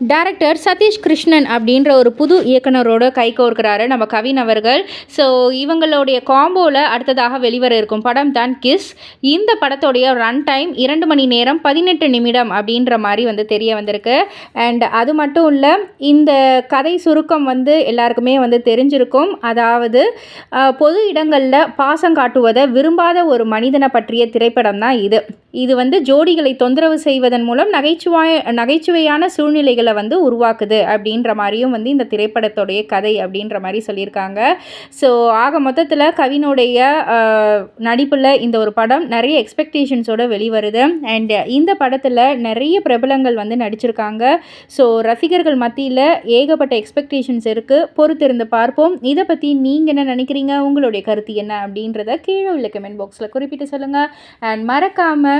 Director Satish Krishnan அப்படின்ற ஒரு புது இயக்குனரோட கை கோர்க்கிறாரு நம்ம கவின் அவர்கள். ஸோ இவங்களுடைய காம்போவில் அடுத்ததாக வெளிவர இருக்கும் படம் தான் கிஸ் இந்த படத்தோடைய ரன் டைம் இரண்டு மணி நேரம் பதினெட்டு நிமிடம் அப்படின்ற மாதிரி வந்து தெரிய வந்திருக்கு. அண்ட் அது மட்டும் இல்லை இந்த கதை சுருக்கம் வந்து எல்லாருக்குமே வந்து தெரிஞ்சிருக்கும். அதாவது பொது இடங்களில் பாசம் காட்டுவதை விரும்பாத ஒரு மனிதனை பற்றிய திரைப்படம் தான் இது. இது வந்து ஜோடிகளை தொந்தரவு செய்வதன் மூலம் நகைச்சுவாய் நகைச்சுவையான சூழ்நிலைகளை வந்து உருவாக்குது அப்படின்ற மாதிரியும் வந்து இந்த திரைப்படத்தோடைய கதை அப்படின்ற மாதிரி சொல்லியிருக்காங்க. ஸோ ஆக மொத்தத்தில் கவினுடைய நடிப்பில் இந்த ஒரு படம் நிறைய எக்ஸ்பெக்டேஷன்ஸோட வெளிவருது. அண்ட் இந்த படத்தில் நிறைய பிரபலங்கள் வந்து நடிச்சிருக்காங்க. ஸோ ரசிகர்கள் மத்தியில் ஏகப்பட்ட எக்ஸ்பெக்டேஷன்ஸ் இருக்குது பொறுத்திருந்து பார்ப்போம். இதை பற்றி நீங்கள் என்ன நினைக்கிறீங்க? உங்களுடைய கருத்து என்ன அப்படின்றத கீழே உள்ள கமெண்ட் பாக்ஸில் குறிப்பிட்டு சொல்லுங்கள் அண்ட் மறக்காமல்